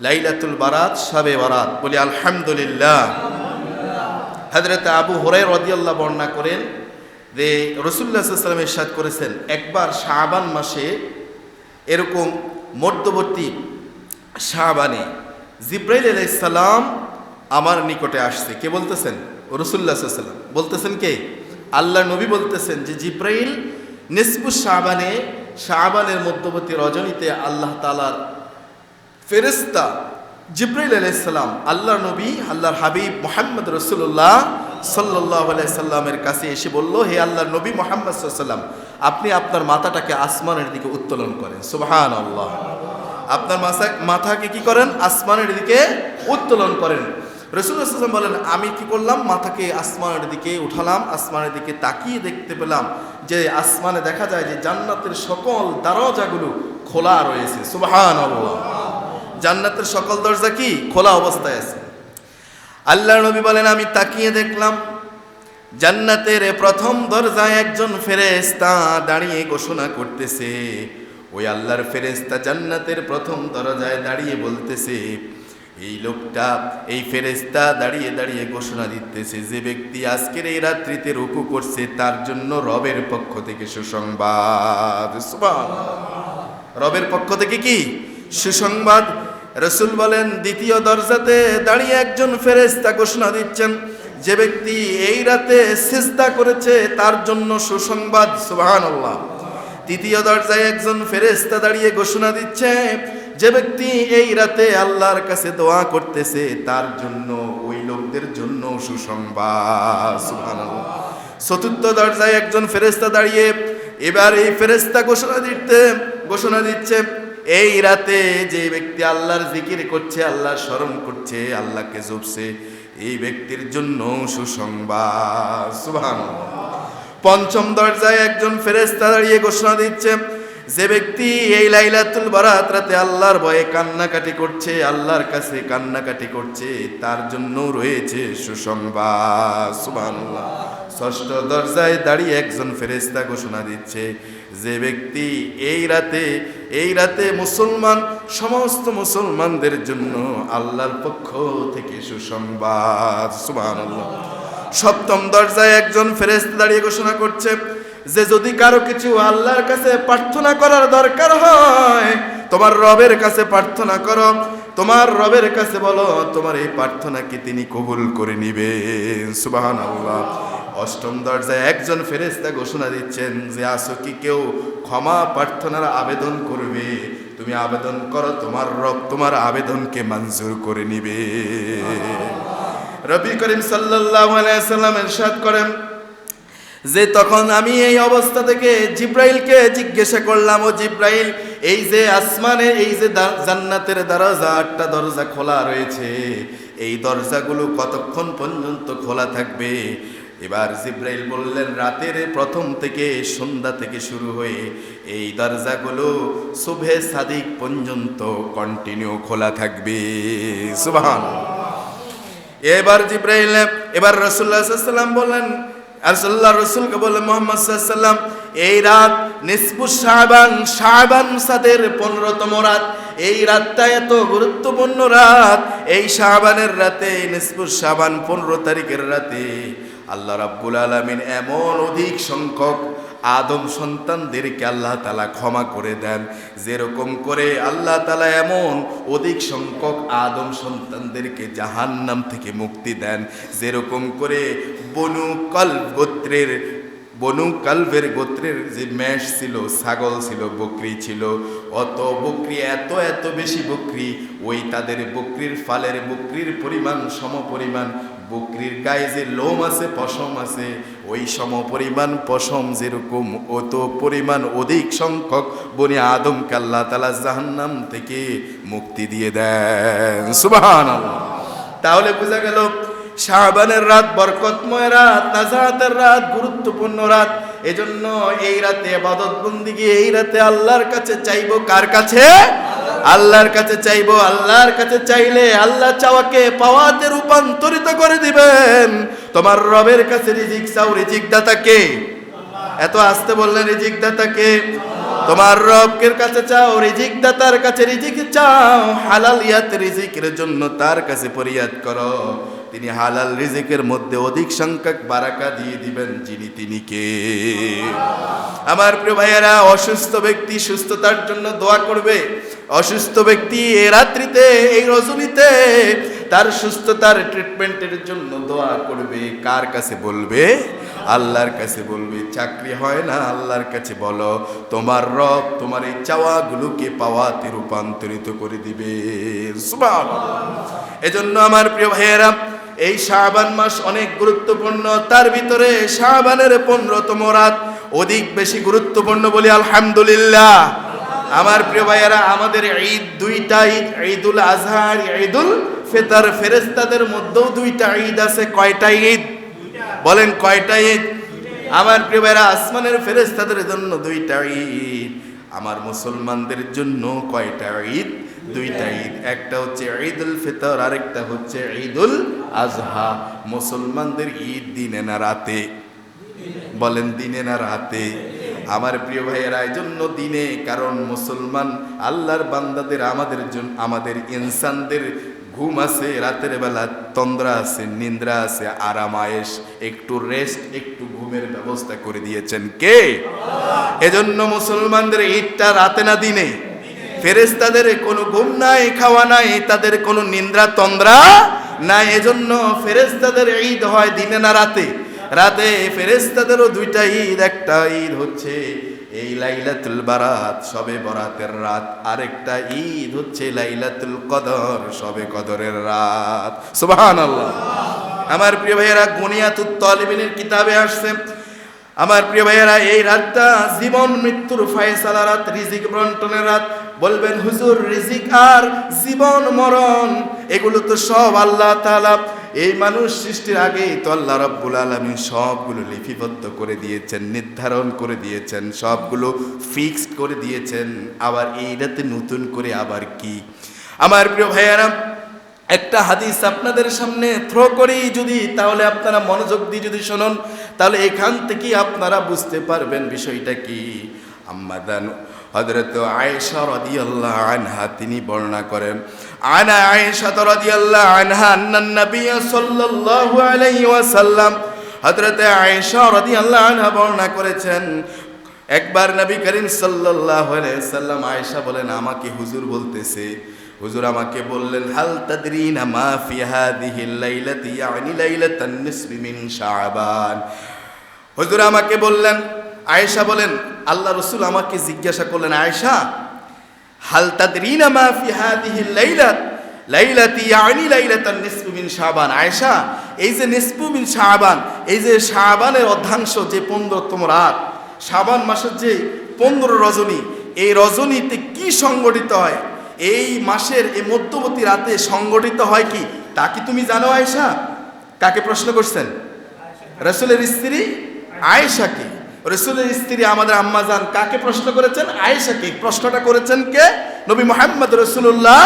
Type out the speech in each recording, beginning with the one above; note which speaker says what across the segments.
Speaker 1: লাইলাতুল বারাত সাবে বারাত। বলি, আলহামদুলিল্লাহ। হজরত আবু হরাই রদিয়াল্লাহ বর্ণনা করেন যে রসুল্লাহ সাল্লাম ইরশাদ করেছেন, একবার শাবান মাসে এরকম মধ্যবর্তী শাহবানে জিব্রাইল আলাইসাল্লাম আমার নিকটে আসছে। কে বলতেছেন? রসুল্লাহ সাল্লাম বলতেছেন কে? আল্লাহ নবী বলতেছেন যে, জিব্রাইল নিসবু শাহবানে শাহবানের মধ্যবর্তী রজনীতে আল্লাহ তালার ফেরেস্তা জিব্রাইল আলাইসাল্লাম আল্লাহ নবী, আল্লাহর হাবিব মোহাম্মদ রসুল্লাহ সাল্লাহ সাল্লামের কাছে এসে বলল, হে আল্লাহ নবী মোহাম্মদ সাল্লাম, আপনি আপনার মাথাটাকে আসমানের দিকে উত্তোলন করেন। সুবহান আল্লাহ আপনার মাথা মাথাকে কি করেন? আসমানের দিকে উত্তোলন করেন। রসুল্লাহাম বলেন, আমি কি করলাম? মাথাকে আসমানের দিকে উঠালাম, আসমানের দিকে তাকিয়ে দেখতে পেলাম যে আসমানে দেখা যায় যে জান্নাতের সকল দরজাগুলো খোলা রয়েছে। সুবহান আল্লাহ জান্নাতের সকল দরজা কি? খোলা অবস্থায় আছে। আল্লাহ নবী বলেন, আমি তাকিয়ে দেখলাম, জান্নাতের প্রথম দরজায় একজন ফেরেস্তা দাঁড়িয়ে ঘোষণা করতেছে। ওই আল্লাহর ফেরেস্তা জান্নাতের প্রথম দরজায় দাঁড়িয়ে বলতেছে, এই লোকটা, এই ফেরেস্তা দাঁড়িয়ে দাঁড়িয়ে ঘোষণা দিতেছে যে ব্যক্তি আজকের এই রাত্রিতে রুকু করছে, তার জন্য রবের পক্ষ থেকে সুসংবাদ। রবের পক্ষ থেকে কি? সুসংবাদ। রসুল বলেন, দ্বিতীয় দরজাতে দাঁড়িয়ে একজন ফেরেস্তা ঘোষণা দিচ্ছেন, যে ব্যক্তি এই রাতে চেষ্টা করেছে, তার জন্য সুসংবাদ, সুবহানাল্লাহ। তৃতীয় দরজায় একজন ফেরেস্তা দাঁড়িয়ে ঘোষণা দিচ্ছে, যে ব্যক্তি এই রাতে আল্লাহর কাছে দোয়া করতেছে, তার জন্য, ওই লোকদের জন্য সুসংবাদ, সুবহানাল্লাহ। চতুর্থ দরজায় একজন ফেরেস্তা দাঁড়িয়ে, এবার এই ফেরেস্তা ঘোষণা দিতে, ঘোষণা দিচ্ছে এই রাতে যে ব্যক্তি আল্লাহর জিকির করছে, আল্লাহর স্মরণ করছে, আল্লাহকে জপছে, এই ব্যক্তির জন্য সুসংবাদ। পঞ্চম দরজায় একজন ফেরেস্তা দাঁড়িয়ে ঘোষণা দিচ্ছে, যে ব্যক্তি এই লাইলাতুল বারাত রাতে আল্লাহর ভয়ে কান্নাকাটি করছে, আল্লাহর কাছে কান্নাকাটি করছে, তার জন্য রয়েছে সুসংবাদ। ষষ্ঠ দরজায় দাঁড়িয়ে একজন ফেরেস্তা ঘোষণা দিচ্ছে যে ব্যক্তি এই রাতে এই রাতে মুসলমান, সমস্ত মুসলমানদের জন্য আল্লাহর পক্ষ থেকে সুসংবাদ। সপ্তম দরজায় একজন ফেরেস্ত দাঁড়িয়ে ঘোষণা করছে যে যদি কারও কিছু আল্লাহর কাছে প্রার্থনা করার দরকার হয়, তোমার রবের কাছে প্রার্থনা করো, তোমার রবের কাছে বলো, তোমার এই প্রার্থনাকে তিনি কবুল করে নিবেন? সুবাহান আল্লাহ অষ্টম দরজায় একজন ফেরেস্তা ঘোষণা দিচ্ছেন যে আসো কি কেউ ক্ষমা প্রার্থনার আবেদন করবে? তুমি আবেদন করো, তোমার রব তোমার আবেদনকে মঞ্জুর করে নিবে। রবি করিম সাল্লাল্লাহু আলাইহি সাল্লাম ইরশাদ করেন যে তখন আমি এই অবস্থা থেকে জিব্রাইলকে জিজ্ঞাসা করলাম, ও জিব্রাইল, এই যে আসমানে এই যে জান্নাতের দরজা, আটটা দরজা খোলা রয়েছে। এই দরজাগুলো কতক্ষণ পর্যন্ত খোলা থাকবে? এবার জিব্রাইল বললেন, রাতের প্রথম থেকে সন্ধ্যা থেকে শুরু হয়ে এই দরজাগুলো শুভে সাদিক পর্যন্ত কন্টিনিউ খোলা থাকবে। সুবহানাল্লাহ। এবার জিব্রাইল, এবার রসুল্লাহ সাল্লাম বললেন আরসুল্লাহ রসুলকে বললেন মোহাম্মদ সাল্লাম এই রাত নিসবু শাহবান শাহবান সাদের পনেরোতম রাত। এই রাতটা এত গুরুত্বপূর্ণ রাত। এই শাহবানের রাতে নিসবু শাহবান পনেরো তারিখের রাতে আল্লাহ রাব্বুল আলমিন এমন অধিক সংখ্যক আদম সন্তানদেরকে আল্লাহ তালা ক্ষমা করে দেন। যেরকম করে আল্লাহ তালা এমন অধিক সংখ্যক আদম সন্তানদেরকে জাহান্নাম থেকে মুক্তি দেন। যেরকম করে বনু কল গোত্রের, বনু কালভের গোত্রের যে মেষ ছিল, ছাগল ছিল, বকরি ছিল, অত বকরি, এত এত বেশি বকরি, ওই তাদের বকরির ফালের বকরির পরিমাণ সম পরিমাণ বকরির গায়ে যে লোম আছে, পশম আছে, ওই সম পরিমাণ পশম যেরকম অত পরিমাণ অধিক সংখ্যক বনি আদম কাল্লা তালা জাহান্নাম থেকে মুক্তি দিয়ে দেন। সুবাহান তাহলে বোঝা গেল শাহবানের রাত বরকতময় রাত, নাজাতের রাত, গুরুত্বপূর্ণ রাত। এজন্য এই রাতে আবাদত বন্দিগি এই রাতে আল্লাহর কাছে চাইব কার কাছে? আল্লাহর কাছে চাইব, আল্লাহর কাছে চাইলে আল্লাহ চাওয়াকে পাওয়াতে রূপান্তরিত করে দিবেন। তোমার রবের কাছে রিজিক চাও, রিজিক দাতাকে। এত আসতে বললে রিজিক দাতাকে। তোমার রবকের কাছে চাও, রিজিক দাতার কাছে রিজিক চাও। হালাল ইয়াত রিজিকের জন্য তার কাছে পরিয়াদ করো। তিনি হালাল রিজিকের মধ্যে অধিক সংখ্যক বারাকা দিয়ে দিবেন যিনি তিনি কে। আমার প্রিয় ভাইয়েরা, অসুস্থ ব্যক্তি সুস্থতার জন্য দোয়া করবে। অসুস্থ ব্যক্তি এ রাত্রিতে, এই রজনীতে তার সুস্থতার ট্রিটমেন্টের জন্য দোয়া করবে। কার কাছে বলবে? আল্লাহর কাছে বলবে, চাকরি হয় না আল্লাহর কাছে বলো। তোমার রব তোমার এই চাওয়াগুলোকে পাওয়াতে রূপান্তরিত করে দিবে। এজন্য আমার প্রিয় ভাইয়েরা এই শাবান মাস অনেক গুরুত্বপূর্ণ। তার ভিতরে শাবানের পনেরোতম রাত অধিক বেশি গুরুত্বপূর্ণ বলি আলহামদুলিল্লাহ। আমার প্রিয় ভাইয়েরা, আমাদের ঈদ দুইটা ঈদ, ঈদুল আজহার ঈদুল ফেতার। ফেরেস্তাদের মধ্যেও দুইটা ঈদ আছে, কয়টা ঈদ? বলেন কয়টা ঈদ? আমার প্রিয় ভাইয়েরা, আসমানের ফেরেস্তাদের জন্য দুইটা ঈদ, আমার মুসলমানদের জন্য কয়টা ঈদ? দুইটা ঈদ। একটা হচ্ছে ঈদুল ফিতর, আরেকটা হচ্ছে ঈদুল আজহা। মুসলমানদের ঈদ দিনে না রাতে? বলেন দিনে না রাতে। আমার প্রিয় ভাইয়েরা এই জন্য দিনে, কারণ মুসলমান আল্লাহর বান্দাদের, আমাদের জন্য আমাদের ইনসানদের ঘুম আছে, রাতের বেলা তন্দ্রা আছে, নিন্দ্রা আছে, আরাম আয়েস একটু রেস্ট, একটু ঘুমের ব্যবস্থা করে দিয়েছেন কে? এজন্য মুসলমানদের ঈদটা রাতে না দিনে? ফেরেস্তাদের কোনো ঘুম নাই, খাওয়া নাই, তাদের কোনো নিন্দ্রা তন্দ্রা নাই। এজন্য ফেরেস্তাদের ঈদ হয় দিনে না রাতে। রাতে ফেরেস্তাদেরও দুইটা ঈদ, একটা ঈদ হচ্ছে এই লাইলাতুল বারাত, সবে বরাতের রাত। আরেকটা ঈদ হচ্ছে লাইলাতুল কদর, সবে কদরের রাত। সুবহানাল্লাহ। আমার প্রিয় ভাইয়েরা, গুনিয়াতুত তালিবিনের কিতাবে আসছে। আমার প্রিয় ভাইয়েরা, এই রাতটা জীবন, মৃত্যুর ফায়সালা রাত, রিজিক বন্টনের রাত। বলবেন, হুজুর, রিজিক আর জীবন মরণ, এগুলো তো সব আল্লাহ তাআলা। এই মানুষ সৃষ্টির আগেই তো আল্লাহ রাব্বুল আলামিন সবগুলো লিপিবদ্ধ করে দিয়েছেন, নির্ধারণ করে দিয়েছেন, সবগুলো ফিক্সড করে দিয়েছেন। আবার এইটাতে নতুন করে আবার কি? আমার প্রিয় ভাইয়েরা, একটা হাদিস আপনাদের সামনে থ্রো করি যদি, তাহলে আপনারা মনোযোগ দিয়ে যদি শুনুন, তাহলে এখান থেকে আপনারা বুঝতে পারবেন বিষয়টা কি। আম্মাদান। হযরত আয়েশা রাদিয়াল্লাহু আনহা, তিনি বর্ণনা করেন, আনা আয়েশা রাদিয়াল্লাহু আনহা আন্নান নবী সাল্লাল্লাহু আলাইহি ওয়াসাল্লাম। হযরত আয়েশা রাদিয়াল্লাহু আনহা বর্ণনা করেছেন, একবার নবী করিম সাল্লাল্লাহু আলাইহি সাল্লাম আয়েশা বলেন, আমাকে হুজুর বলতেছে। হুজুর আমাকে বললেন, হাল তাদরিনা মা ফি হাদিহিল লাইলাতি ইয়ানি লাইলাতান নিসফি মিন শাবান। হুজুর আমাকে বললেন আয়েশা বলেন, আল্লাহ রসুল আমাকে জিজ্ঞাসা করলেন, আয়েশা, হাল তাদরিনা মা ফি হাদিহিল লাইলাত লাইলাতি ইয়ানি লাইলাতান নিসফি মিন শাবান? আয়েশা, এই যে নিসফু মিন শাবান, এই যে শাবানের অর্ধাংশ যে পনেরোতম রাত, শাবান মাসের যে পনেরো রজনী, এই রজনীতে কি সংগঠিত হয়? এই মাসের এই মধ্যবর্তী রাতে সংগঠিত হয় কি? তা কি তুমি জানো, আয়েশা? কাকে প্রশ্ন করছেন? রসুলের স্ত্রী আয়েশাকে। রসুলের স্ত্রী আমাদের আম্মাজান কাকে প্রশ্ন করেছেন? আয়েশাকে। প্রশ্নটা করেছেন কে? নবী মোহাম্মদ রসুল্লাহ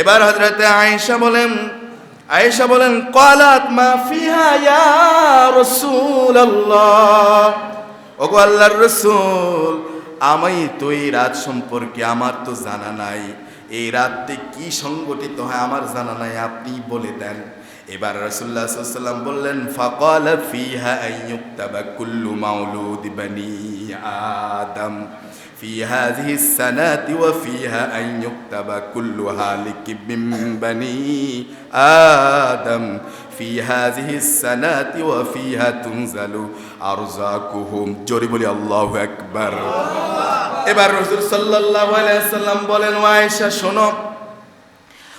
Speaker 1: এবার হজরতে আয়েশা বলেন আয়েশা বলেন, কলাত মা ফিহা ইয়া রাসূলুল্লাহ। ওগো আল্লাহর রসুল, আমি তো এই রাত সম্পর্কে আমার তো জানা নাই। এই রাতটি কি সংগঠিত হয় আমার জানা নাই, আপনি বলে দেন। এবার রাসূলুল্লাহ সাল্লাল্লাহু আলাইহি ওয়াসাল্লাম বললেন ফাকাল ফিহা আইয়ুক্তাবা কুল্লু মাউলুদ বানি আদম في هذه السنة وفيها أن يكتب كل هالك من بني آدم في هذه السنة وفيها تنزل أرزاقهم جرب لي الله أكبر এবার রসুল সাল্লাল্লাহু আলাইহি সাল্লাম বলেন ও আয়েশা শোনো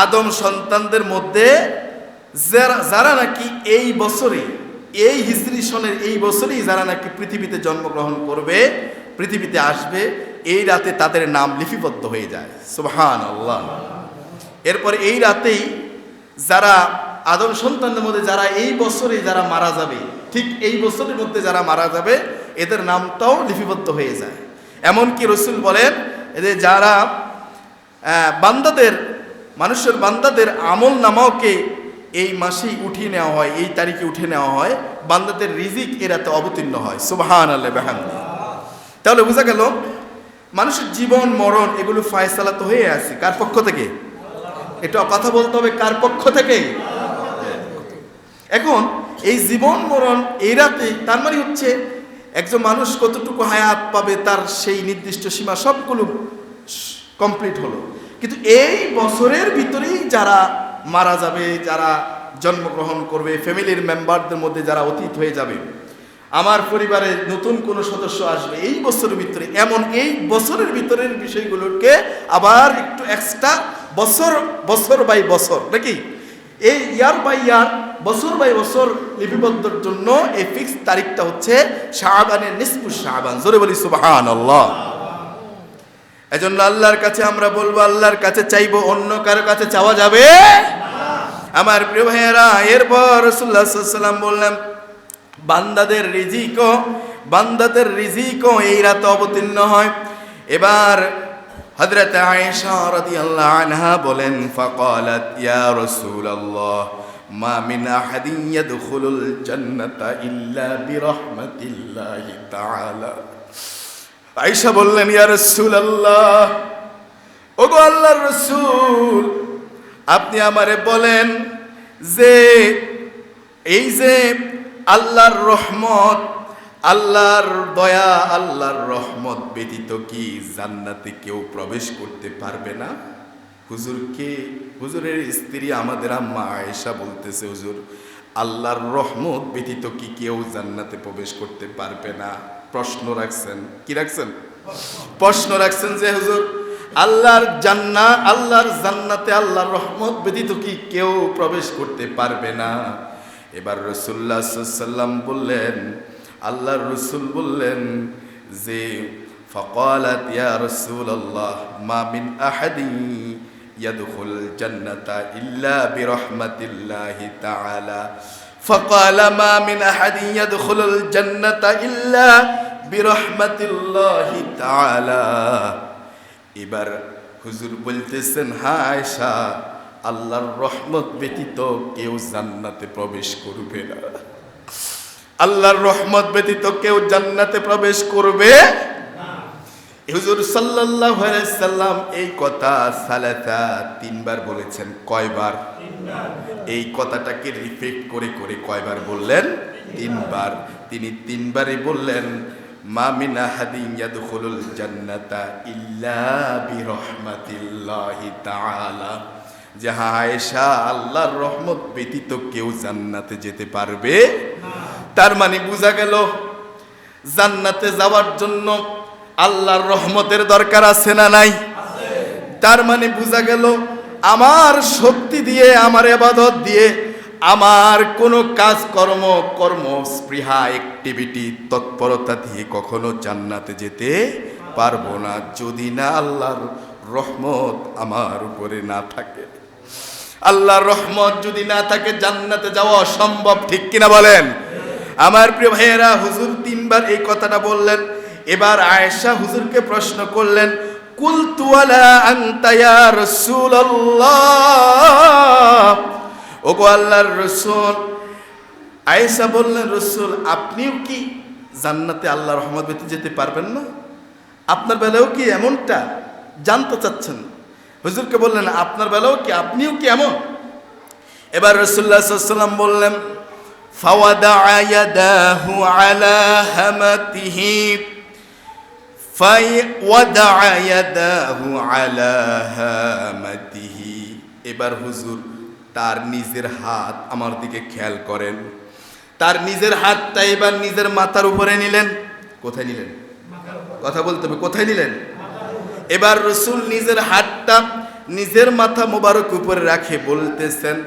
Speaker 1: আদম সন্তানদের মধ্যে যারা যারা নাকি এই বছরে এই হিজরি সনের এই বছরেই যারা নাকি পৃথিবীতে জন্মগ্রহণ করবে, পৃথিবীতে আসবে, এই রাতে তাদের নাম লিপিবদ্ধ হয়ে যায়। সুবহান আল্লাহ এরপর এই রাতেই যারা আদম সন্তানদের মধ্যে যারা এই বছরে যারা মারা যাবে, ঠিক এই বছরের মধ্যে যারা মারা যাবে, এদের নামটাও লিপিবদ্ধ হয়ে যায়। এমনকি রসুল বলেন যে যারা বান্দাদের মানুষের বান্দাদের আমল নামাওকে এই মাসেই উঠিয়ে নেওয়া হয়, এই তারিখে উঠে নেওয়া হয়। বান্দাদের রিজিক এরাতে অবতীর্ণ হয়। সুবাহান আল্লাহ বেহামদি। তাহলে বোঝা গেল, মানুষের জীবন, মরণ এগুলো ফায়সালা তো হয়ে আছে। কার পক্ষ থেকে? এটা কথা বলতে হবে, কার পক্ষ থেকে? এখন এই জীবন, মরণ এই রাতে তার মানে হচ্ছে একজন মানুষ কতটুকু হায়াত পাবে তার সেই নির্দিষ্ট সীমা সবগুলো কমপ্লিট হলো। কিন্তু এই বছরের ভিতরেই যারা মারা যাবে, যারা জন্মগ্রহণ করবে, ফ্যামিলির মেম্বারদের মধ্যে যারা অতীত হয়ে যাবে, আমার পরিবারে নতুন কোনো সদস্য আসবে, এই বছরের ভিতরে, এমন এই বছরের ভিতরের বিষয়গুলোকে আবার একটু এক্সট্রা বছর বছর বাই বছর, নাকি? এই ইয়ার বাই ইয়ার বছর বাই বছর লিপিবদ্ধর জন্য এই ফিক্স তারিখটা হচ্ছে শাহবানের নিসপু শাহবান জোরে বলি সুবাহান আল্লাহ এজন্য আল্লাহর কাছে আমরা বলব, আল্লাহর কাছে চাইব, অন্য কারও কাছে চাওয়া যাবে? আমার প্রিয় ভাইয়েরা, এরপর রসুল্লাহ সাল্লাম বললেন, বান্দাদের রিজিকও বান্দাদের রিজিকও এই রাতে অবতীর্ণ হয়। এবার হযরত আয়েশা রাদিয়াল্লাহু আনহা বলেন, ফাকালাত ইয়া রাসূলুল্লাহ, মা মিন আহাদিন ইয়াদখুলুল জান্নাতা ইল্লা বিরহমাতিল্লাহি তাআলা। আয়েশা বললেন, ইয়া রাসূলুল্লাহ, ওগো আল্লাহর রাসূল, আপনি আমারে বলেন যে, এই যে আল্লাহর রহমত, আল্লাহর দয়া, আল্লাহর রহমত ব্যতীত কি জান্নাতে কেউ প্রবেশ করতে পারবে না? হুজুরকে হুজুরের স্ত্রী আমাদের আম্মা আয়েশা বলতেছে, হুজুর, আল্লাহর রহমত ব্যতীত কি কেউ জান্নাতে প্রবেশ করতে পারবে না? প্রশ্ন রাখছেন। কি রাখছেন? প্রশ্ন রাখছেন যে, হুজুর, আল্লাহর জান্না, আল্লাহর জান্নাতে আল্লাহর রহমত ব্যতীত কি কেউ প্রবেশ করতে পারবে না? এবার রসুল্লাহ সাল্লাম বললেন, আল্লাহর রসুল বললেন যে, ফকালাত ইয়া রসুল্লাহ মা মিন আহাদি ইয়াদখুল জান্নাতা ইল্লা বিরহমাতিল্লাহি তাআলা। فقال ما من أحد يدخل الجنة إلا برحمة الله تعالى এবার হুজুর বলতেছেন হ্যাঁ আয়সা আল্লাহর রহমত ব্যতীত কেউ জান্নাতে প্রবেশ করবে না আল্লাহর রহমত ব্যতীত কেউ জান্নাতে প্রবেশ করবে হুজুর আলাইহি সাল্লাম এই কথা সালাতা তিনবার বলেছেন কয়বার? এই কথাটাকে রিফ্লেক্ট করে করে কয়বার বললেন? তিনবার। তিনি তিনবারই বললেন মা আহাদিন ইয়াদখুলুল জান্নাতা ইল্লা বিরহমাতিল্লাহি তাআলা। যাহা আয়েশা আল্লাহর রহমত ব্যতীত কেউ জান্নাতে যেতে পারবে তার মানে বোঝা গেল জান্নাতে যাওয়ার জন্য আল্লাহর রহমতের দরকার আছে না নাই? তার মানে বোঝা গেল, আমার শক্তি দিয়ে, আমার এবাদত দিয়ে, আমার কোনো কাজ কর্ম কর্ম স্পৃহা অ্যাক্টিভিটি তৎপরতা দিয়ে কখনো জান্নাতে যেতে পারব না। যদি না আল্লাহর রহমত আমার উপরে না থাকে। আল্লাহর রহমত যদি না থাকে, জান্নাতে যাওয়া অসম্ভব, ঠিক কিনা বলেন? আমার প্রিয় ভাইয়েরা, হুজুর তিনবার এই কথাটা বললেন। এবার আয়েশা হুজুরকে প্রশ্ন করলেন, কুলতু আলা আনতা ইয়া রাসূলুল্লাহ? ওগো আল্লাহর রাসূল, আয়েশা বললেন, রাসূল, আপনিও কি জান্নাতে আল্লাহর রহমত ব্যতীত যেতে পারবেন না? আপনার বেলাও কি এমনটা? জানতে চাচ্ছেন। হুজুরকে বললেন, আপনার বেলাও কি, আপনিও কি এমন? এবার রসুল্লাহ সাল্লাম বললেন ফাওয়াদা ইয়াদাহু আলা হামাতিহি ফাওয়াদা ইয়াদাহু আলা হামাতিহি এবার হুজুর, তার নিজের হাত আমার দিকে খেয়াল করেন। তার নিজের হাতটা এবার নিজের মাথার উপরে নিলেন। কোথায় নিলেন? কথা বলতে হবে, কোথায় নিলেন? এবার রসুল নিজের হাতটা নিজের মাথা মোবারক উপরে রাখে বলতেছেন।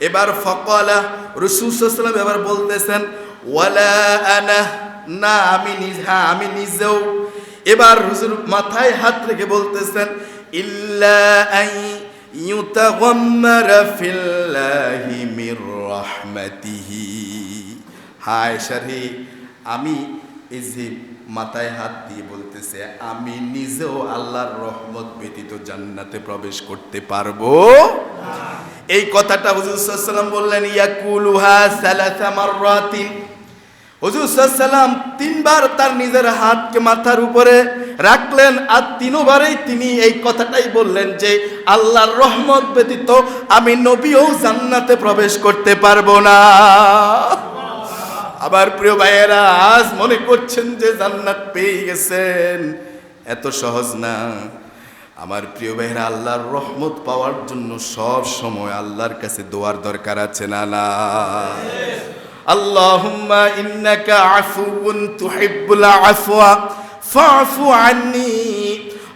Speaker 1: এবার ফকলা রসুল সাল্লাম এবার বলতেছেন, ওয়ালা আনা, না, আমি নিজ হ্যাঁ আমি নিজেও এবার হুজুর মাথায় হাত রেখে বলতেছেন, ইল্লা হায় শারি আমি এই যে মাথায় হাত দিয়ে বলতেছে, আমি নিজেও আল্লাহর রহমত ব্যতীত জান্নাতে প্রবেশ করতে পারব? এই কথাটা হুজুর সাল্লাম বললেন, ইয়াকুলুহা সালাসা মাররাতিন। হুজুর সাল্লাম তিনবার তার নিজের হাতকে মাথার উপরে রাখলেন আর তিনবারেই তিনি এই কথাটাই বললেন যে, আল্লাহর রহমত ব্যতীত আমি নবীও জান্নাতে প্রবেশ করতে পারব না। আবার প্রিয় ভাইয়েরা, আজ মনে করছেন যে জান্নাত পেয়ে গেছেন। এত সহজ না। আমার প্রিয় ভাইয়েরা, আল্লাহর রহমত পাওয়ার জন্য সব সময় আল্লাহর কাছে দোয়ার দরকার আছে না না? আল্লাহুম্মা ইন্নাকা আফুউন তুহিব্বুল আফওয়া ফাফু আন্নি।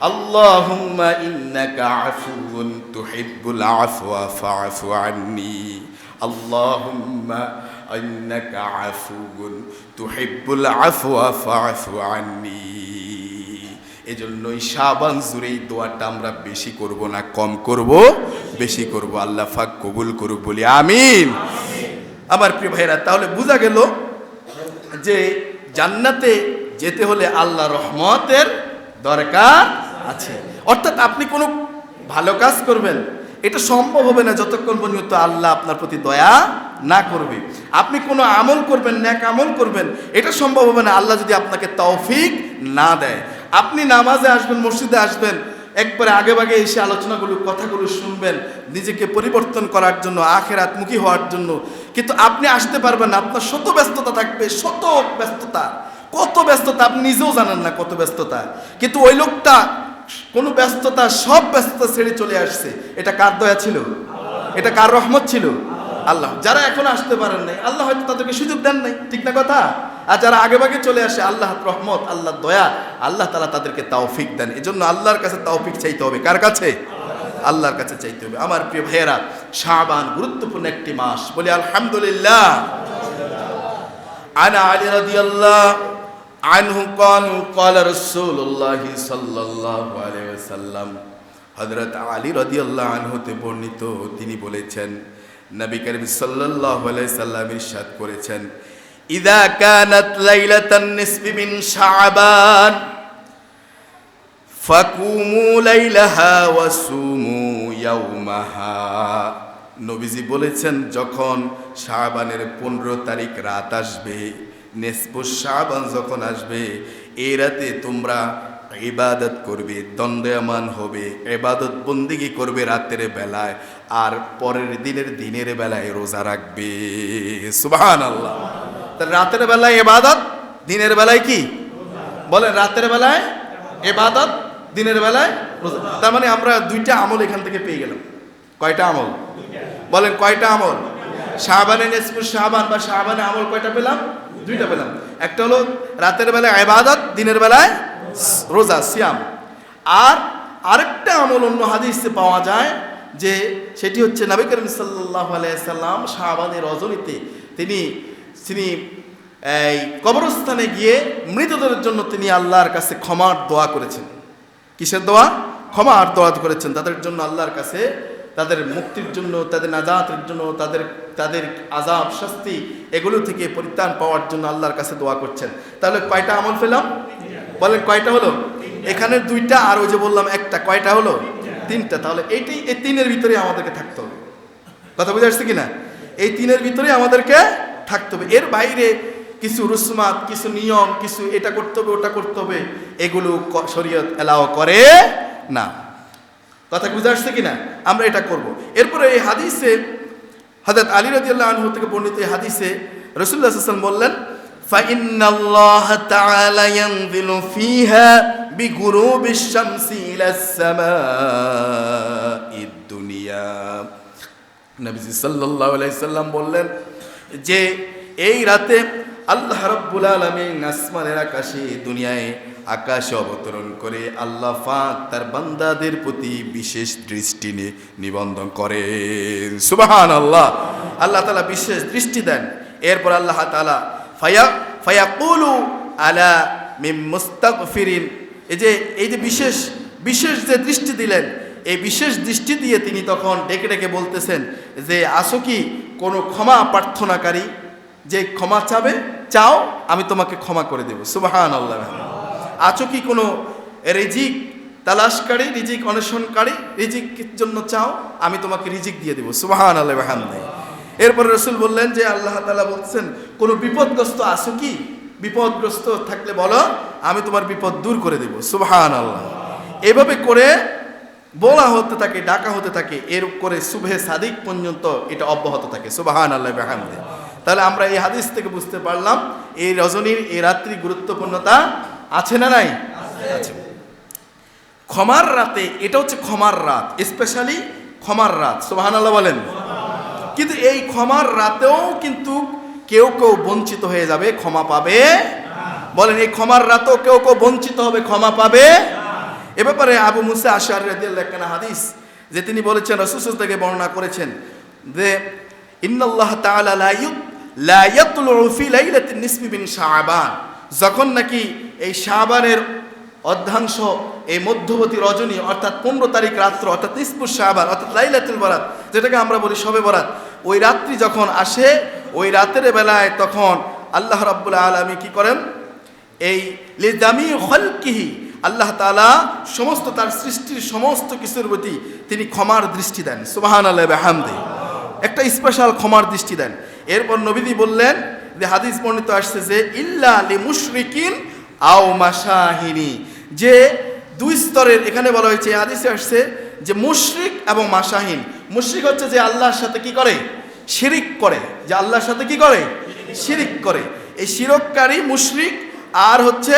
Speaker 1: আল্লাহুম্মা ইন্নাকা আফুউন তুহিব্বুল আফওয়া ফাফু আন্নি। আল্লাহুম্মা ইন্নাকা আফুউন তুহিব্বুল আফওয়া ফাফু আন্নি। এজন্যই শাবান জুড়ে এই দোয়াটা আমরা বেশি করব না, কম করব, বেশি করব। আল্লাহ ফাক কবুল করুক, বলি আমিন। আমার প্রিয় ভাইরা, তাহলে বোঝা গেল যে জান্নাতে যেতে হলে আল্লাহ রহমতের দরকার আছে। অর্থাৎ আপনি কোনো ভালো কাজ করবেন, এটা সম্ভব হবে না যতক্ষণ পর্যন্ত আল্লাহ আপনার প্রতি দয়া না করবে। আপনি কোনো আমল করবেন ন্যাক আমল করবেন, এটা সম্ভব হবে না। আল্লাহ যদি আপনাকে তৌফিক না দেয়। আপনি নামাজে আসবেন, মসজিদে আসবেন, একবারে আগে ভাগে এসে আলোচনাগুলো, কথাগুলো শুনবেন, নিজেকে পরিবর্তন করার জন্য আখের আখেরাতমুখী হওয়ার জন্য কিন্তু আপনি আসতে পারবেন আপনার শত ব্যস্ততা থাকবে, শত ব্যস্ততা। কত ব্যস্ততা আপনি নিজেও জানেন না কত ব্যস্ততা। কিন্তু ওই লোকটা, কোনো ব্যস্ততা, সব ব্যস্ততা ছেড়ে চলে আসছে। এটা কার দয়া ছিল? এটা কার রহমত ছিল? আল্লাহ। যারা এখন আসতে পারেন নাই, আল্লাহ হয়তো তাদেরকে সুযোগ দেন নাই। ঠিক না কথা? আর যারা আগে ভাগে চলে আসে আল্লাহ রহমত আল্লাহ দয়া, আল্লাহ তালা তাদেরকে তাওফিক দেন। এজন্য আল্লাহর কাছে তাওফিক চাইতে হবে। কার কাছে? আল্লাহর কাছে চাইতে হবে। আমার প্রিয় ভাইয়েরা শাহবান গুরুত্বপূর্ণ একটি মাস। বলি আলহামদুলিল্লাহ। আনা আলী রাদি আল্লাহ আনহু কল কল রসুল্লাহ সাল্লাহ আলাইসাল্লাম হজরত আলী রদি আল্লাহ আনহুতে বর্ণিত, তিনি বলেছেন, নবী করিম সাল্লাহ আলাইসাল্লাম ইরশাদ করেছেন ইদা কানাত লাইলাতান নিসফি মিন শাবান। ফাকুমু লাইলাহা ওয়াসুমু ইয়াউমাহা। নবীজি বলেছেন, যখন শাবানের পনেরো তারিখ রাত আসবে নেসপু শাবান যখন আসবে, এই রাতে তোমরা ইবাদত করবে, দণ্ডায়মান হবে এবাদত বন্দিগি করবে রাতের বেলায়, আর পরের দিনের দিনের বেলায় রোজা রাখবে। সুবহান আল্লাহ রাতের বেলায় এবাদত দিনের বেলায় কি? বলেন, রাতের বেলায় এবাদত দিনের বেলায় রোজা। তার মানে আমরা দুইটা আমল এখান থেকে পেয়ে গেলাম। কয়টা আমল? বলেন, কয়টা আমল? শাহবানে নেসপুর শাহবান বা শাহবানে আমল কয়টা পেলাম? দুইটা পেলাম। একটা হলো রাতের বেলায় এবাদত দিনের বেলায় রোজা, সিয়াম। আর আরেকটা আমল অন্য হাদিসে পাওয়া যায় যে সেটি হচ্ছে নবী করিম সাল্লাহ আলাইসাল্লাম শাহবানের রজনীতে তিনি তিনি এই কবরস্থানে গিয়ে মৃতদের জন্য তিনি আল্লাহর কাছে ক্ষমার দোয়া করেছেন। কিসের দোয়া? ক্ষমার দোয়া করেছেন তাদের জন্য আল্লাহর কাছে, তাদের মুক্তির জন্য, তাদের নাজাতের জন্য, তাদের তাদের আজাব শাস্তি এগুলো থেকে পরিত্রাণ পাওয়ার জন্য আল্লাহর কাছে দোয়া করছেন। তাহলে কয়টা আমল পেলাম বলেন কয়টা হলো? এখানে দুইটা আর ওই যে বললাম একটা, কয়টা হলো? তিনটা। তাহলে এইটাই এই তিনের ভিতরে আমাদেরকে থাকতে হবে। কথা বুঝে আসছে কিনা? এই তিনের ভিতরে আমাদেরকে থাকতে হবে। এর বাইরে কিছু রুসমাত কিছু নিয়ম কিছু এটা করতে হবে ওটা করতে হবে এগুলো ক- শরীয়ত এলাও করে না কথা বুঝে আসছে কিনা আমরা এটা করব এরপরে এই হাদিসে হযরত আলী রাদিয়াল্লাহু আনহু থেকে বর্ণিত এই হাদিসে রাসূলুল্লাহ সাল্লাল্লাহু আলাইহি ওয়াসাল্লাম বললেন فإن الله تعالى ينزل فيها بغروب الشمس إلى السماء الدنيا নবীজি সাল্লাল্লাহু আলাইহি সাল্লাম বললেন যে এই রাতে আল্লাহ রাব্বুল আলামিন আসমানের আকাশে, দুনিয়ায় আকাশে অবতরণ করে আল্লাহ পাক তার বান্দাদের প্রতি বিশেষ দৃষ্টি নিবন্ধন করেন। সুবাহান আল্লাহ আল্লাহ তালা বিশেষ দৃষ্টি দেন। এরপর আল্লাহ তাআলা ফায়া ফায়াকুলু আলা মিম মুস্তাগফিরিন। এই যে এই যে বিশেষ বিশেষ যে দৃষ্টি দিলেন, এই বিশেষ দৃষ্টি দিয়ে তিনি তখন ডেকে ডেকে বলতেছেন যে আসো কি কোনো ক্ষমা প্রার্থনাকারী? যে ক্ষমা চাবে, চাও, আমি তোমাকে ক্ষমা করে দেব। সুবাহান আল্লাহ আছো কি কোনো রিজিক তালাশকারী, রিজিক অন্বেষণকারী রিজিকের জন্য চাও? আমি তোমাকে রিজিক দিয়ে দেবো। সুবাহান আল্লাহ হামদে এরপরে রসুল বললেন যে, আল্লাহ তালা বলছেন, কোনো বিপদগ্রস্ত আছো কি? বিপদগ্রস্ত থাকলে বলো, আমি তোমার বিপদ দূর করে দেব। সুবাহান আল্লাহ এভাবে করে বলা হতে থাকে, ডাকা হতে থাকে, এর করে শুভে সাদিক পর্যন্ত এটা অব্যাহত থাকে। সুবাহান আল্লাহ হামদে তাহলে আমরা এই হাদিস থেকে বুঝতে পারলাম, এই রজনীর, এই রাত্রি গুরুত্বপূর্ণতা আছে না নাই? আছে। ক্ষমার রাতে, এটা হচ্ছে ক্ষমার রাত স্পেশালি ক্ষমার রাত। সোহান আল্লাহ বলেন। কিন্তু এই ক্ষমার রাতেও কিন্তু কেউ কেউ বঞ্চিত হয়ে যাবে, ক্ষমা পাবে। বলেন, এই ক্ষমার রাতেও কেউ কেউ বঞ্চিত হবে, ক্ষমা পাবে। এ ব্যাপারে আবু মুসা আশার রাদিয়াল্লাহু হাদিস যে তিনি বলেছেন রসুল থেকে বর্ণনা করেছেন যে, ইন্নাল্লাহ তাআলা লা ইউ, লা ইয়াতলু ফি লাইলাতিন নিসফি শাবান। যখন নাকি এই শাবানের অর্ধাংশ, এই মধ্যবর্তী রজনী, অর্থাৎ পনেরো তারিখ রাত্র, অর্থাৎ নিসপুর শাহবান অর্থাৎ লাইলাতুল বরাত, যেটাকে আমরা বলি সবে বরাত, ওই রাত্রি যখন আসে, ওই রাতের বেলায় তখন আল্লাহ রাব্বুল আলমী কি করেন? এই লিদামি হলকিহি আল্লাহ তালা সমস্ত তার সৃষ্টির সমস্ত কিছুর প্রতি তিনি ক্ষমার দৃষ্টি দেন। সুবাহান আল্লাহ হামদে। একটা স্পেশাল ক্ষমার দৃষ্টি দেন। এরপর নবীদি বললেন, যে হাদিস বর্ণিত আসছে যে, ইল্লা লি মুশরিকিন আও মাসাহিনী যে দুই স্তরের, এখানে বলা হয়েছে হাদিসে আসছে যে মুশরিক এবং মাসাহীন মুশরিক হচ্ছে যে আল্লাহর সাথে কি করে? শিরিক করে। যে আল্লাহর সাথে কি করে? শিরিক করে। এই শিরককারী মুশরিক আর হচ্ছে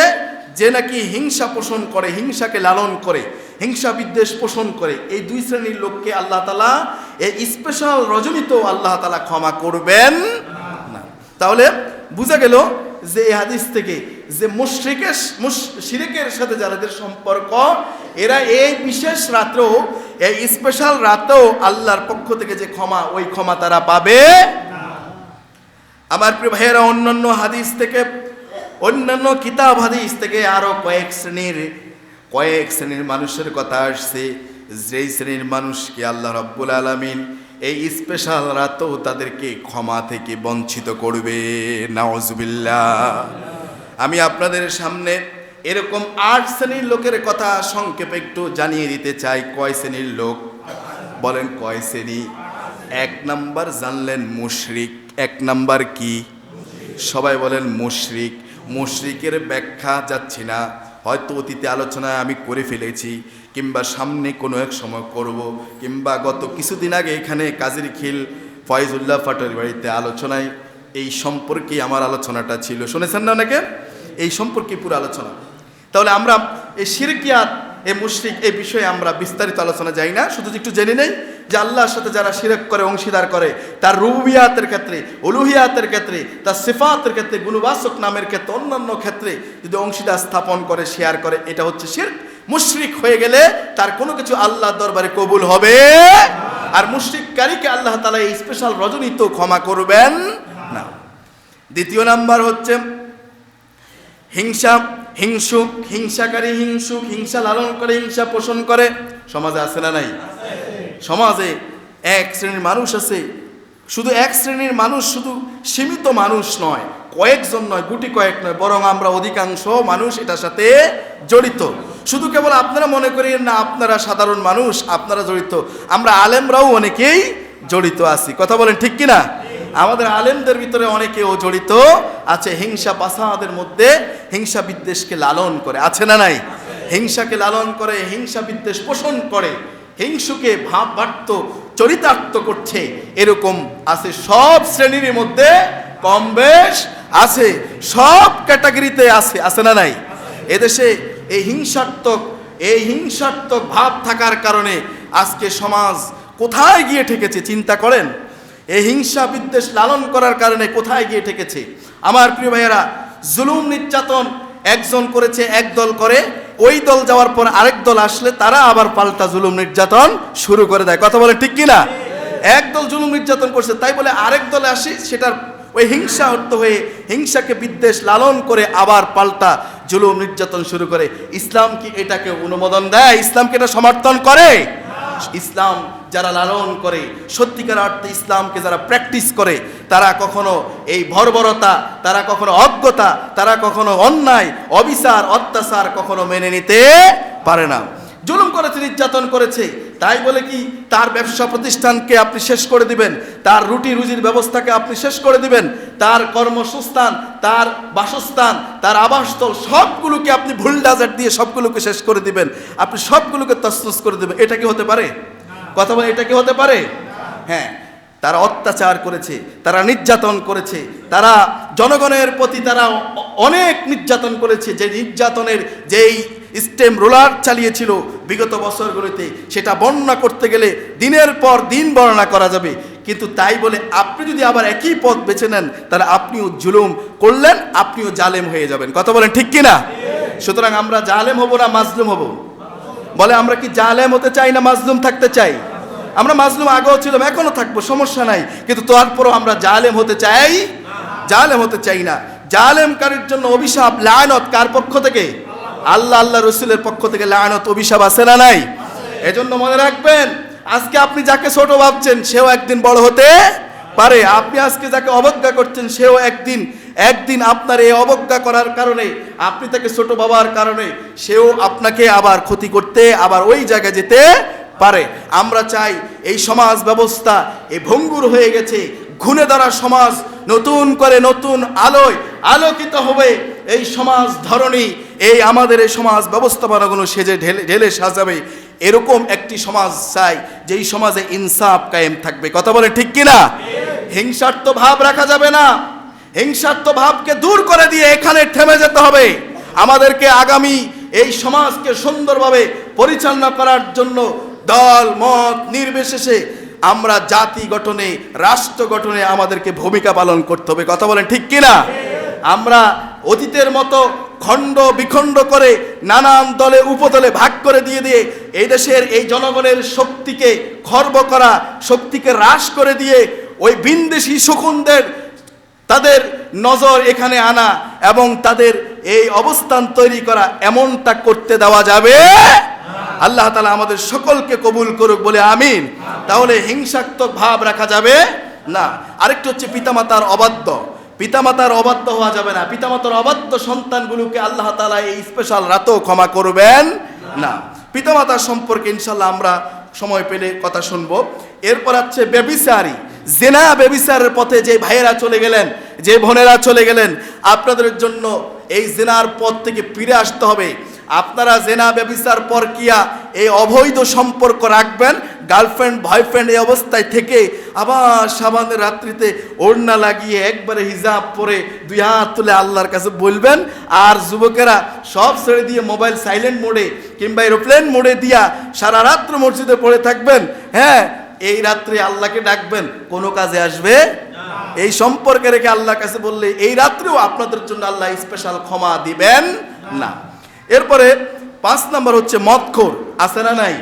Speaker 1: যে নাকি হিংসা পোষণ করে, হিংসাকে লালন করে, হিংসা বিদ্বেষ পোষণ করে, এই দুই শ্রেণির লোককে আল্লাহ তালা এই স্পেশাল রজনীতেও আল্লাহ তালা ক্ষমা করবেন না। তাহলে বোঝা গেল যে এই হাদিস থেকে যে মুশ্রিকের শিরিকের সাথে যাদের সম্পর্ক, এরা এই বিশেষ রাত্রেও এই স্পেশাল রাতেও আল্লাহর পক্ষ থেকে যে ক্ষমা, ওই ক্ষমা তারা পাবে আমার প্রিয় ভাইয়েরা, অন্যান্য হাদিস থেকে অন্যান্য কিতাব হাদিস থেকে আরও কয়েক শ্রেণির কয়েক শ্রেণির মানুষের কথা আসছে। যেই শ্রেণির মানুষকে আল্লাহ রব্বুল আলমিন এই স্পেশাল রাতেও তাদেরকে ক্ষমা থেকে বঞ্চিত করবে। নাওজবিল্লা আমি আপনাদের সামনে এরকম আট শ্রেণির লোকের কথা সংক্ষেপে একটু জানিয়ে দিতে চাই। কয় শ্রেণির লোক? বলেন কয় শ্রেণি? এক নাম্বার জানলেন মুশরিক, এক নাম্বার কি? সবাই বলেন মুশরিক। মুশরিকের ব্যাখ্যা যাচ্ছি না। হয়তো অতীতে আলোচনায় আমি করে ফেলেছি, কিংবা সামনে কোনো এক সময় করব, কিংবা গত কিছুদিন আগে এখানে কাজীর খিল ফয়েজুল্লাহ ফাটের বাড়িতে আলোচনায় এই সম্পর্কে আমার আলোচনাটা ছিল। শুনেছেন না অনেকে? এই সম্পর্কে পুরো আলোচনা। তাহলে আমরা এই শিরকিয়াত এ মুশরিক এই বিষয়ে আমরা বিস্তারিত আলোচনা যাই না। শুধু একটু জেনে নেই যে আল্লাহর সাথে যারা শিরক করে, অংশীদার করে, তার রুবিয়াতের ক্ষেত্রে, উলুহিয়াতের ক্ষেত্রে, তার সিফাতের ক্ষেত্রে গুণবাসক নামের ক্ষেত্রে, অন্যান্য ক্ষেত্রে যদি অংশীদার স্থাপন করে, শেয়ার করে, এটা হচ্ছে শিরক। মুশরিক হয়ে গেলে তার কোনো কিছু আল্লাহ দরবারে কবুল হবে। আর মুশরিককারীকে আল্লাহ তালা এই স্পেশাল রজনী তো ক্ষমা করবেন না। দ্বিতীয় নাম্বার হচ্ছে, হিংসা, হিংসুক, হিংসাকারী হিংসুক, হিংসা লালন করে, হিংসা পোষণ করে। সমাজে আছে না নাই? সমাজে এক শ্রেণির মানুষ আছে। শুধু এক শ্রেণির মানুষ, শুধু সীমিত মানুষ নয়, কয়েকজন নয়, গুটি কয়েক নয়, বরং আমরা অধিকাংশ মানুষ এটার সাথে জড়িত। শুধু কেবল আপনারা মনে করি না, আপনারা সাধারণ মানুষ, আপনারা জড়িত। আমরা আলেমরাও অনেকেই জড়িত আছি। কথা বলেন ঠিক কিনা? আমাদের আলেমদের ভিতরে অনেকেও জড়িত আছে। হিংসা পাসাদের মধ্যে হিংসা বিদ্বেষকে লালন করে। আছে না নাই? হিংসাকে লালন করে, হিংসা বিদ্বেষ পোষণ করে। হিংসুকে ভাব বাড়ত চরিতার্থ করছে। এরকম আছে সব শ্রেণির মধ্যে, কম বেশ আছে, সব ক্যাটাগরিতে আছে আছে না নাই? এদেশে এই হিংসাত্মক এই হিংসাত্মক ভাব থাকার কারণে আজকে সমাজ কোথায় গিয়ে ঠেকেছে, চিন্তা করেন? এই হিংসা বিদ্বেষ লালন করার কারণে কোথায় গিয়ে ঠেকেছে? আমার প্রিয় ভাইয়েরা, জুলুম, নির্যাতন একজন করেছে, এক দল করে, ওই দল যাওয়ার পর আরেক দল আসলে তারা আবার পাল্টা জুলুম নির্যাতন শুরু করে দেয়। কথা বলে ঠিক কিনা? এক দল জুলুম নির্যাতন করছে, তাই বলে আরেক দলে আসি, সেটার ওই হিংসাহত হয়ে হিংসাকে বিদ্বেষ লালন করে আবার পাল্টা জুলুম নির্যাতন শুরু করে। ইসলাম কি এটাকে অনুমোদন দেয়? ইসলামকে এটা সমর্থন করে? ইসলাম যারা লালন করে, সত্যিকার অর্থে ইসলামকে যারা প্র্যাকটিস করে, তারা কখনো এই ভরবরতা, তারা কখনো অজ্ঞতা, তারা কখনো অন্যায়, অবিচার, অত্যাচার কখনো মেনে নিতে পারে না। জুলুম করেছে, নির্যাতন করেছে, তাই বলে কি তার ব্যবসা প্রতিষ্ঠানকে আপনি শেষ করে দিবেন, তার রুটি রুজির ব্যবস্থাকে আপনি শেষ করে দিবেন, তার কর্মসংস্থান, তার বাসস্থান, তার আবাসস্থল, সবগুলোকে আপনি ভুল ভুলডাজার দিয়ে সবগুলোকে শেষ করে দিবেন, আপনি সবগুলোকে তসনস করে দেবেন, এটা কি হতে পারে? কথা বলে, এটা কি হতে পারে? হ্যাঁ তারা অত্যাচার করেছে, তারা নির্যাতন করেছে, তারা জনগণের প্রতি তারা অনেক নির্যাতন করেছে। যে নির্যাতনের যেই স্টেম রোলার চালিয়েছিল বিগত বছরগুলিতে, সেটা বর্ণনা করতে গেলে দিনের পর দিন বর্ণনা করা যাবে। কিন্তু তাই বলে আপনি যদি আবার একই পথ বেছে নেন, তাহলে আপনিও জুলুম করলেন, আপনিও জালেম হয়ে যাবেন। কথা বলেন ঠিক কিনা? সুতরাং আমরা জালেম হব না মাজলুম হব? বলে, আমরা কি জালেম হতে চাই না মাজলুম থাকতে চাই? আমরা মাজলুম আগেও ছিলাম, এখনও থাকব, সমস্যা নাই। কিন্তু তারপরও আমরা জালেম হতে চাই, জালেম হতে চাই না। জালেমকারীর জন্য অভিশাপ, লায়নত কার পক্ষ থেকে? আল্লাহ আল্লাহ রসুলের পক্ষ থেকে লায়নত, অভিশাপ আছে না নাই? এজন্য মনে রাখবেন, আজকে আপনি যাকে ছোট ভাবছেন, সেও একদিন বড় হতে পারে। আপনি আজকে যাকে অবজ্ঞা করছেন, সেও একদিন একদিন আপনার এই অবজ্ঞা করার কারণে, আপনি তাকে ছোট বাবার কারণে, সেও আপনাকে আবার ক্ষতি করতে, আবার ওই জায়গায় যেতে পারে। আমরা চাই এই সমাজ ব্যবস্থা এই ভঙ্গুর হয়ে গেছে। ঘুণে ধরা সমাজ নতুন করে নতুন আলোয় আলোকিত হবে। এই সমাজ ধরনী এই আমাদের এই সমাজ ব্যবস্থাপনাগুলো সেজে ঢেলে ঢেলে সাজাবে। এরকম একটি সমাজ চাই, যেই সমাজে ইনসাফ কায়েম থাকবে। কথা বলে ঠিক কিনা? হিংসার্থ ভাব রাখা যাবে না। হিংসার্থ ভাবকে দূর করে দিয়ে এখানে থেমে যেতে হবে। আমাদেরকে আগামী এই সমাজকে সুন্দরভাবে পরিচালনা করার জন্য দল, মত, নির্বিশেষে আমরা জাতি গঠনে, রাষ্ট্র গঠনে আমাদেরকে ভূমিকা পালন করতে হবে। কথা বলেন ঠিক কিনা? আমরা অতীতের মতো খণ্ড বিখণ্ড করে নানান দলে, উপদলে ভাগ করে দিয়ে দিয়ে এই দেশের, এই জনগণের শক্তিকে খর্ব করা, শক্তিকে হ্রাস করে দিয়ে ওই বিন্দেশি শকুনদের তাদের নজর এখানে আনা এবং তাদের এই অবস্থান তৈরি করা এমনটা করতে দেওয়া যাবে। আল্লাহ তালা আমাদের সকলকে কবুল করুক বলে আমিন। তাহলে হিংসাত্মক ভাব রাখা যাবে না। আরেকটা হচ্ছে পিতামাতার অবাধ্য। পিতামাতার অবাধ্য হওয়া যাবে না। পিতামাতার অবাধ্য সন্তানগুলোকে আল্লাহ তালা এই স্পেশাল রাতেও ক্ষমা করবেন না। পিতামাতার সম্পর্কে ইনশাল্লাহ আমরা সময় পেলে কথা শুনব। এরপর হচ্ছে বেবিসারি জেনা বেবিসারের পথে যে ভাইয়েরা চলে গেলেন, যে বোনেরা চলে গেলেন, আপনাদের জন্য এই জেনার পথ থেকে ফিরে আসতে হবে। আপনারা জেনা ব্যবিচার পরকিয়া, এই অবৈধ সম্পর্ক রাখবেন, গার্লফ্রেন্ড, বয়ফ্রেন্ড এই অবস্থায় থেকে আবার সাবানের রাত্রিতে ওড়না লাগিয়ে একবারে হিজাব পরে দুই হাত তুলে আল্লাহর কাছে বলবেন, আর যুবকেরা সব ছেড়ে দিয়ে মোবাইল সাইলেন্ট মোডে কিংবা এরোপ্লেন মোডে দিয়া সারা রাত্র মসজিদে পড়ে থাকবেন। হ্যাঁ এই রাত্রে আল্লাহকে ডাকবেন, কোনো কাজে আসবে? এই সম্পর্কে রেখে আল্লাহর কাছে বললে, এই রাত্রেও আপনাদের জন্য আল্লাহ স্পেশাল ক্ষমা দিবেন না। এরপরে পাঁচ নাম্বার হচ্ছে মদখোর, আছে না নাই?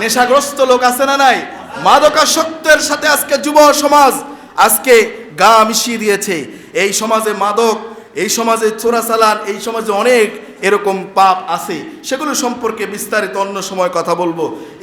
Speaker 1: নেশাগ্রস্ত লোক আছে না নাই? মাদকাসক্তের সাথে আজকে যুব সমাজ আজকে গা মিশিয়ে দিয়েছে। এই সমাজে মাদক, এই সমাজে চোরাচালান, এই সমাজে অনেক এরকম পাপ আছে, সেগুলো সম্পর্কে বিস্তারিত অন্য সময় কথা বলব।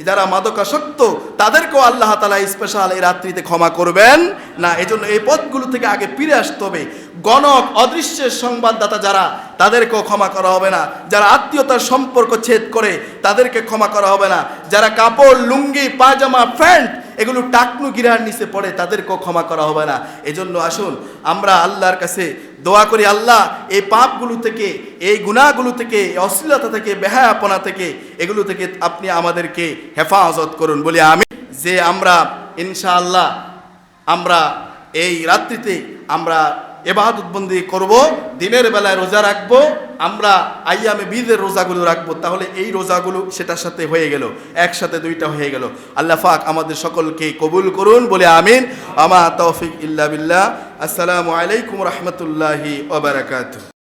Speaker 1: যারা মাদকাসক্ত, তাদেরকেও আল্লাহ তালা স্পেশাল এই রাত্রিতে ক্ষমা করবেন। না, এজন্য এই পথগুলো থেকে আগে ফিরে আসতে হবে। গণক, অদৃশ্যের সংবাদদাতা যারা, তাদেরকেও ক্ষমা করা হবে না। যারা আত্মীয়তার সম্পর্ক ছেদ করে, তাদেরকে ক্ষমা করা হবে না। যারা কাপড়, লুঙ্গি, পায়জামা, প্যান্ট এগুলো টাকনু গিরার নিচে পড়ে, তাদেরকেও ক্ষমা করা হবে না। এজন্য আসুন, আমরা আল্লাহর কাছে দোয়া করি, আল্লাহ, এই পাপগুলো থেকে, এই গুণাগুলো থেকে, এই অশ্লীলতা থেকে, বেহায়াপনা থেকে, এগুলো থেকে আপনি আমাদেরকে হেফাজত করুন। বলি আমি যে আমরা, ইনশাআল্লাহ, আমরা এই রাত্রিতে আমরা এবাদতবন্দি করব, দিনের বেলায় রোজা রাখব, আমরা আইয়ামে বিদের রোজাগুলো রাখব, তাহলে এই রোজাগুলো সেটার সাথে হয়ে গেল, একসাথে দুইটা হয়ে গেল। আল্লাহ ফাক আমাদের সকলকে কবুল করুন, বলে আমিন। আমা তৌফিক ইল্লা বিল্লাহ। আসসালামু আলাইকুম রহমতুল্লাহি ওবরাকাতুহ